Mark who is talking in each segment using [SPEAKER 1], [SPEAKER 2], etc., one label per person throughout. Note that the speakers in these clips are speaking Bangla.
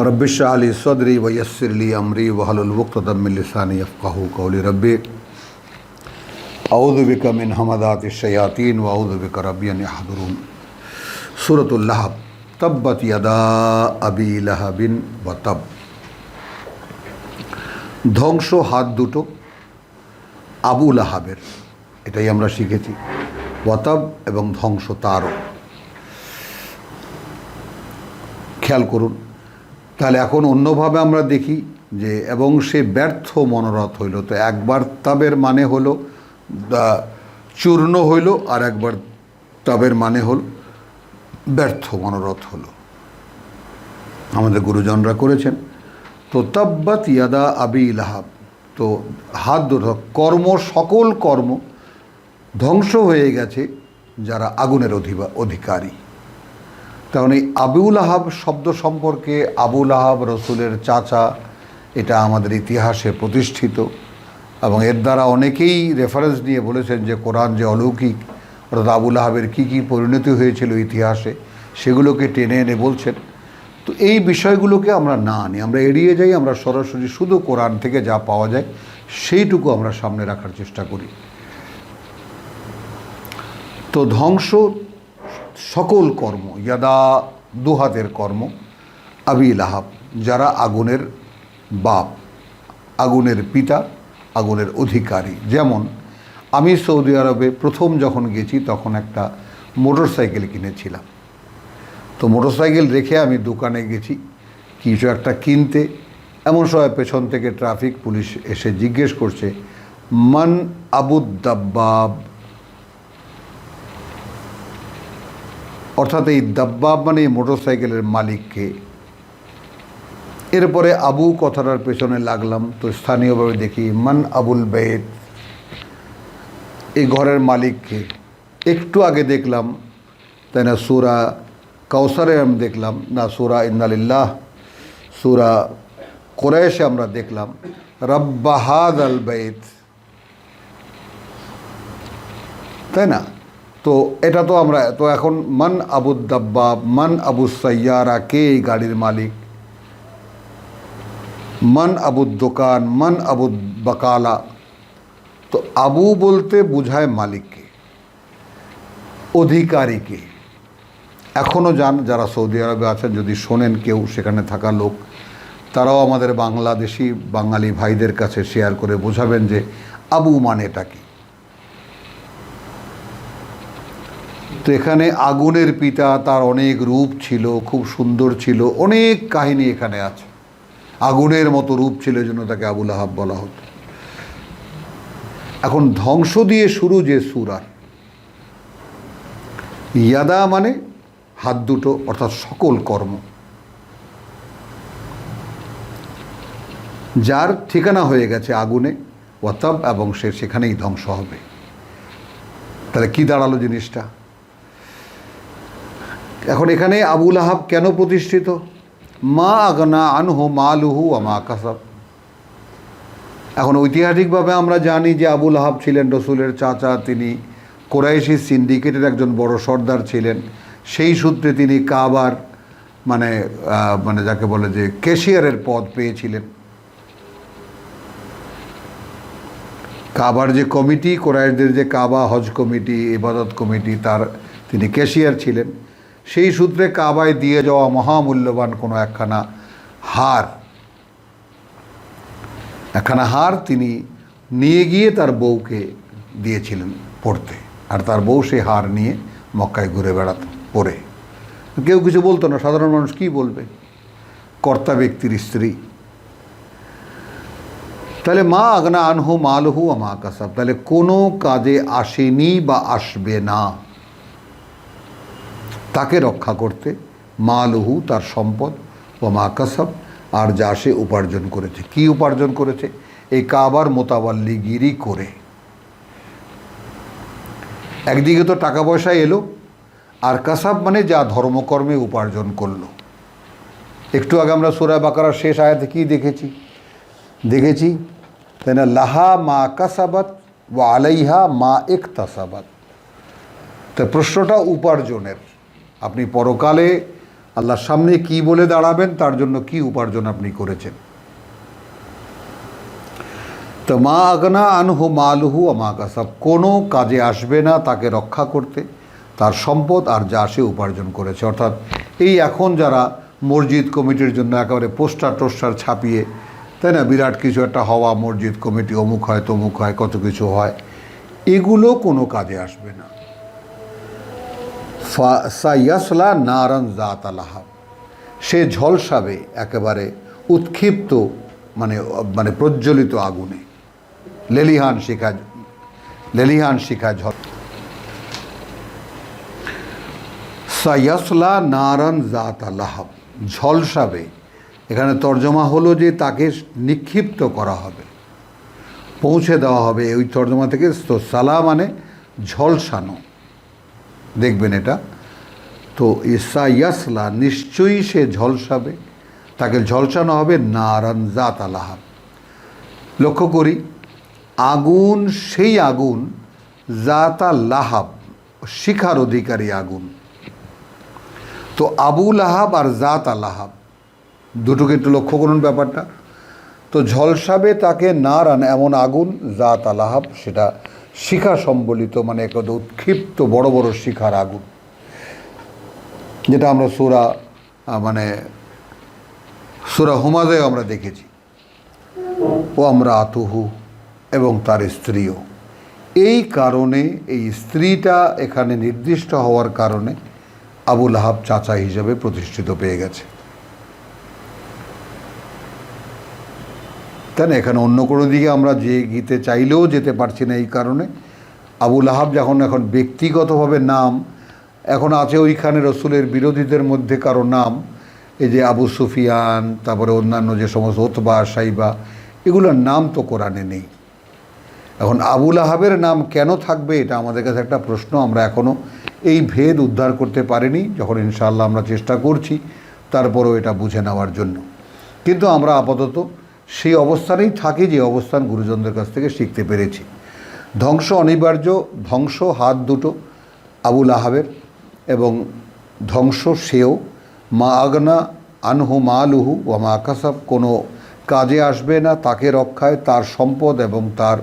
[SPEAKER 1] رب اشرح لي صدري ويسر لي امري واحلل عقدة من لساني يفقهوا قولي ربي اعوذ بك من همذات الشياطين واعوذ بك ربي ان يحضرون سورة اللهب تبت يدا ابي لهب وتب ধ্বংস হাত দুটো আবু লাহাবের এটাই আমরা শিখেছি ওয়াতাব এবং ধ্বংস তারও খেয়াল করুন তাহলে এখন অন্যভাবে আমরা দেখি যে, এবং সে ব্যর্থ মনোরথ হইল। তো একবার তাবের মানে হলো চূর্ণ হইল, আর একবার তাবের মানে হল, ব্যর্থ মনোরথ হলো। আমাদের গুরুজনরা করেছেন। তো তাব্বাত ইয়াদা আবি লাহাব। তো হাত কর্ম, সকল কর্ম ধ্বংস হয়ে গেছে যারা আগুনের অধিবা, অধিকারী। কারণ এই আবুল আহাব শব্দ সম্পর্কে আবুল আহাব রসুলের চাচা, এটা আমাদের ইতিহাসে প্রতিষ্ঠিত এবং এর দ্বারা অনেকেই রেফারেন্স নিয়ে বলেছেন যে কোরআন যে অলৌকিক, অর্থাৎ আবুল আহাবের কী কী পরিণতি হয়েছিল ইতিহাসে, সেগুলোকে টেনে এনে বলছেন। তো এই বিষয়গুলোকে আমরা না আনি, আমরা এড়িয়ে যাই, আমরা সরাসরি শুধু কোরআন থেকে যা পাওয়া যায়, সেইটুকু আমরা সামনে রাখার চেষ্টা করি। তো ধ্বংস সকল কর্ম, ইয়াদা দুহাতের কর্ম, আবি লাহাব, যারা আগুনের বাপ, আগুনের পিতা, আগুনের অধিকারী। যেমন, আমি সৌদি আরবে প্রথম যখন গেছি, তখন একটা মোটর সাইকেল কিনেছিলাম। তো মোটর সাইকেল রেখে আমি দোকানে গেছি, কিছু একটা কিনতে। এমন সময় পেছন থেকে ট্রাফিক পুলিশ এসে জিজ্ঞেস করছে, মান আবুদ্দাব্বাব অর্থাৎ এই দাব্বাব মানে এই মোটর সাইকেলের মালিককে। এরপরে আবু কথাটার পেছনে লাগলাম, তো স্থানীয়ভাবে দেখি, মান আবুল বেদ। এই ঘরের মালিককে। একটু আগে দেখলাম, তাই না, সুরা কাউসারে আমি দেখলাম, না, সুরা ইন্নালিল্লাহ, সুরা কোরআশে আমরা দেখলাম রব্বাহাদ আল বেদ। তাই না? তো এটা তো আমরা, তো এখন মান আবুদ্দাব্বা মান আবু সাইয়ারা, কে এই গাড়ির মালিক? মান আবুদ দোকান, মান আবুদ বাকালা। তো আবু বলতে বোঝায় মালিককে, অধিকারীকে। এখনও যান, যারা সৌদি আরবে আছেন, যদি শোনেন কেউ সেখানে থাকা লোক, তারাও আমাদের বাংলাদেশি বাঙালি ভাইদের কাছে শেয়ার করে বোঝাবেন যে আবু মানেটা কি। তো এখানে আগুনের পিতা তার অনেক রূপ ছিল, খুব সুন্দর ছিল, অনেক কাহিনী এখানে আছে। আগুনের মতো রূপ ছিল জন্য তাকে আবুল আহাব বলা হতো। এখন ধ্বংস দিয়ে শুরু যে সুরার ইয়াদা মানে হাত দুটো, অর্থাৎ সকল কর্ম। যার ঠিকানা হয়ে গেছে আগুনে ওয়াতাব এবং সে সেখানেই ধ্বংস হবে। তাহলে কি দাঁড়াল জিনিসটা? এখন এখানে আবুল আহাব কেন প্রতিষ্ঠিত? মা আগনা আনহু মালুহু আমা কাসাব। এখন ঐতিহাসিকভাবে আমরা জানি যে আবুল আহাব ছিলেন রসুলের চাচা, তিনি কোরাইশি সিন্ডিকেটের একজন বড় সর্দার ছিলেন। সেই সূত্রে তিনি কাবার মানে মানে যাকে বলে যে কেশিয়ারের পদ পেয়েছিলেন। কাবার যে কমিটি, কোরাইশদের যে কাবা, হজ কমিটি, ইবাদত কমিটি, তার তিনি ক্যাশিয়ার ছিলেন। সেই সূত্রে কাবায় দিয়ে যাওয়া মহামূল্যবান কোনো একখানা হার। একখানা হার তিনি নিয়ে গিয়ে তার বউকে দিয়েছিলেন পড়তে। আর তার বউ সেই হার নিয়ে মক্কায় ঘুরে বেড়াতো পরে কেউ কিছু বলতো না, সাধারণ মানুষ কী বলবে? কর্তা ব্যক্তির স্ত্রী। তাহলে মা আগনা আনহু, মালহু আমা কাসাব, তাহলে কোনো কাজে আসেনি বা আসবে না। তাকে রক্ষা করতে মা লহু তার সম্পদ ও মা কাসাব আর যা সে উপার্জন করেছে। কি উপার্জন করেছে? এই কাবার মোতাবাল্লিগিরি করে। একদিকে তো টাকা পয়সা এলো, আর কাসাব মানে যা ধর্মকর্মে উপার্জন করল। একটু আগে আমরা সুরা বাকারার শেষ আয়াতে কি দেখেছি? দেখেছি তাই না লাহা মা কাসাবাত ও আলাইহা মা এক তাসাবাত তো প্রশ্নটা উপার্জনের। আপনি পরকালে আল্লাহর সামনে কি বলে দাঁড়াবেন, তার জন্য কি উপার্জন আপনি করেছেন? তো মা আগনা আনহু মালুহু আমা কাসাব। কোনো কাজে আসবে না তাকে রক্ষা করতে, তার সম্পদ আর যা সে উপার্জন করেছে। অর্থাৎ এই এখন যারা মসজিদ কমিটির জন্য একেবারে পোস্টার টোস্টার ছাপিয়ে, তাই না, বিরাট কিছু একটা হওয়া, মসজিদ কমিটি অমুক হয়, তমুক হয়, কত কিছু হয়, এগুলো কোনো কাজে আসবে না। সাইয়াসলা নারান জাত আলাহাব সে ঝলসাবে একেবারে উৎক্ষিপ্ত মানে মানে প্রজ্বলিত আগুনে। লেলিহান শিখা লেলিহান শিখা ঝল সাইয়াসলা নারান জাত আলাহাব ঝলসাবে। এখানে তর্জমা হলো যে তাকে নিক্ষিপ্ত করা হবে। পৌঁছে দেওয়া হবে। ওই তর্জমা থেকে সালা মানে ঝলসানো। দেখবেন এটা। তো ইসা ইয়াসলা নিশ্চয়ই সে ঝলসাবে। তাকে ঝলসানো হবে নারান জাত আলাহাব লক্ষ্য করি, আগুন সেই আগুন জাতা লাহাব, শিখার অধিকারী আগুন। তো আবু লাহাব আর জাত আলাহাব দুটোকে একটু লক্ষ্য করুন ব্যাপারটা। তো ঝলসাবে তাকে নারান এমন আগুন জাত আলাহাব সেটা শিখা সম্বলিত মানে এক উৎক্ষিপ্ত বড় বড় শিখার আগুন, যেটা আমরা সুরা মানে সুরা হুমাজে আমরা দেখেছি। ও আমরা আতুহু এবং তার স্ত্রীও। এই কারণে, এই স্ত্রীটা এখানে নির্দিষ্ট হওয়ার কারণে আবুল আহাব চাচা হিসেবে প্রতিষ্ঠিত পেয়ে গেছে। তাই না এখানে অন্য কোনো দিকে আমরা যে গীতে চাইলেও যেতে পারছি না এই কারণে। আবুল আহাব যখন এখন ব্যক্তিগতভাবে নাম, এখন আছে ওইখানে রসুলের বিরোধীদের মধ্যে কারও নাম, এই যে আবু সুফিয়ান, তারপরে অন্যান্য যে সমস্ত ওতবা, সাইবা, এগুলোর নাম তো কোরআনে নেই। এখন আবুল আহাবের নাম কেন থাকবে এটা আমাদের কাছে একটা প্রশ্ন, আমরা এখনও এই ভেদ উদ্ধার করতে পারিনি, যখন ইনশাআল্লাহ আমরা চেষ্টা করছি, তারপরও এটা বুঝে নেওয়ার জন্য। কিন্তু আমরা আপাতত সেই অবস্থানেই থাকি যে অবস্থান গুরুজনদের কাছ থেকে শিখতে পেরেছি। ধ্বংস অনিবার্য, ধ্বংস হাত দুটো, আবুল আহাবের, এবং ধ্বংস সেও। মা আগনা আনহু মা লুহু ও মা আকাসাব কোনো কাজে আসবে না তাকে রক্ষায় তার সম্পদ এবং তার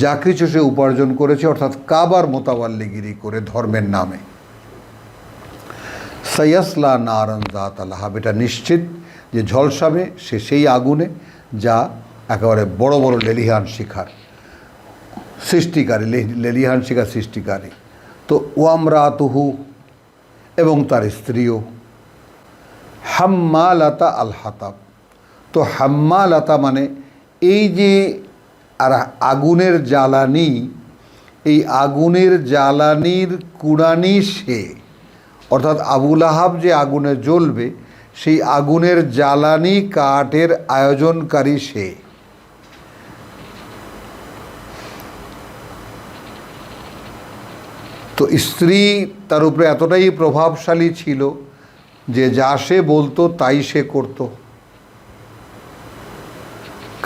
[SPEAKER 1] যা কিছু সে উপার্জন করেছে, অর্থাৎ কাবার মোতাবাল্লিগিরি করে ধর্মের নামে। সৈয়াসলা নারান জাত আল্লাহাব এটা নিশ্চিত যে ঝলসাবে সে সেই আগুনে যা একেবারে বড় বড় লেলিহান শিখার, সৃষ্টিকারী লেলিহান শিখার সৃষ্টিকারী। তো ওয়ামরাতুহু এবং তার স্ত্রীও। হাম্মালাতা আল হাতাব তো হাম্মালাতা মানে এই যে আর আগুনের জ্বালানি, এই আগুনের জ্বালানির কুড়ানি সে অর্থাৎ আবুল আহাব যে আগুনে জ্বলবে, সেই আগুনের জ্বালানি কাঠের আয়োজনকারী সে। তো স্ত্রী তার উপরে এতটাই প্রভাবশালী ছিল যে যা সে বলতো, তাই সে করত।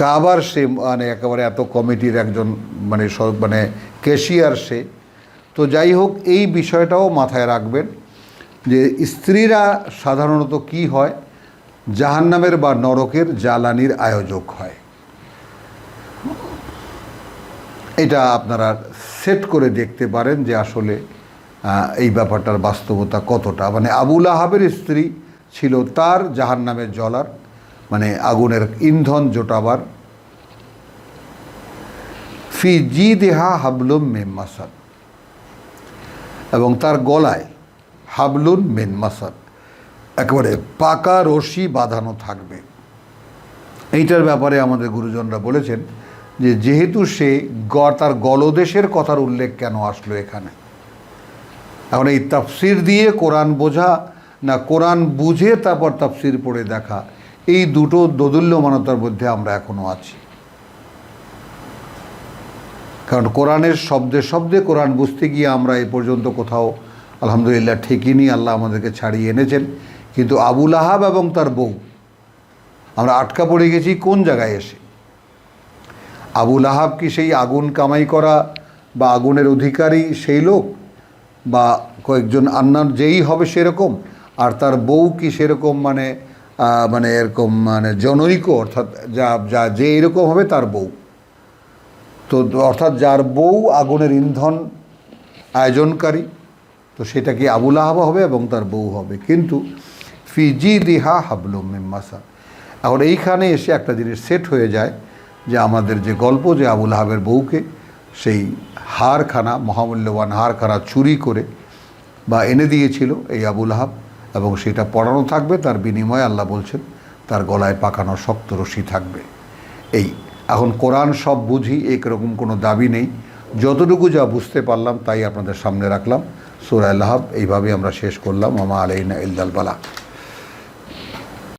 [SPEAKER 1] কাবার সে মানে একেবারে এত কমিটির একজন মানে মানে ক্যাশিয়ার সে। তো যাই হোক, এই বিষয়টাও মাথায় রাখবেন। যে স্ত্রীরা সাধারণত কি হয়? জাহান্নামের বা নরকের জ্বালানির আয়োজক হয়। এটা আপনারা সেট করে দেখতে পারেন যে আসলে এই ব্যাপারটার বাস্তবতা কতটা। মানে আবুল আহাবের স্ত্রী ছিল তার জাহান্নামের জ্বলার মানে আগুনের ইন্ধন জোটাবার। ফি জি দেহা হাবলুম মেম মাসাদ। এবং তার গলায় হাবলুন মেন মাসাদ। একেবারে পাকা রশি বাঁধানো থাকবে। এইটার ব্যাপারে আমাদের গুরুজনরা বলেছেন যে, যেহেতু সে গ তার গলদেশের কথার উল্লেখ কেন আসলো এখানে? এখন এই তাফসির দিয়ে কোরআন বোঝা না কোরআন বুঝে তারপর তাফসির পড়ে দেখা, এই দুটো দোদুল্যমানতার মধ্যে আমরা এখনও আছি। কারণ কোরআনের শব্দে শব্দে কোরআন বুঝতে গিয়ে আমরা এ পর্যন্ত কোথাও আলহামদুলিল্লাহ ঠিকইনি আল্লাহ আমাদেরকে ছাড়িয়ে এনেছেন। কিন্তু আবুল আহাব এবং তার বউ, আমরা আটকা পড়ে গেছি কোন জায়গায় এসে? আবুল আহাব কি সেই আগুন কামাই করা বা আগুনের অধিকারী সেই লোক? বা কয়েকজন আন্নার যেই হবে সেরকম? আর তার বউ কি সেরকম মানে মানে এরকম মানে জনৈক, অর্থাৎ যা যা যে এরকম হবে তার বউ? তো অর্থাৎ যার বউ আগুনের ইন্ধন আয়োজনকারী তো সেটা কি আবুল আহাবা হবে এবং তার বউ হবে। কিন্তু ফিজি দিহা হাবলুম মিম্মাসা এখন এইখানে এসে একটা জিনিস সেট হয়ে যায় যে আমাদের যে গল্প যে আবুল আহাবের বউকে সেই হারখানা মহামূল্যবান হারখানা চুরি করে বা এনে দিয়েছিল এই আবুল আহাব এবং সেটা পড়ানো থাকবে, তার বিনিময়ে আল্লাহ বলছেন তার গলায় পাকানো শক্ত রশি থাকবে। এই, এখন কোরআন সব বুঝি, একরকম কোনো দাবি নেই। যতটুকু যা বুঝতে পারলাম তাই আপনাদের সামনে রাখলাম। সুরায় লাহাব এইভাবে আমরা শেষ করলাম। মামা আলাইনা ইলদাল বালা।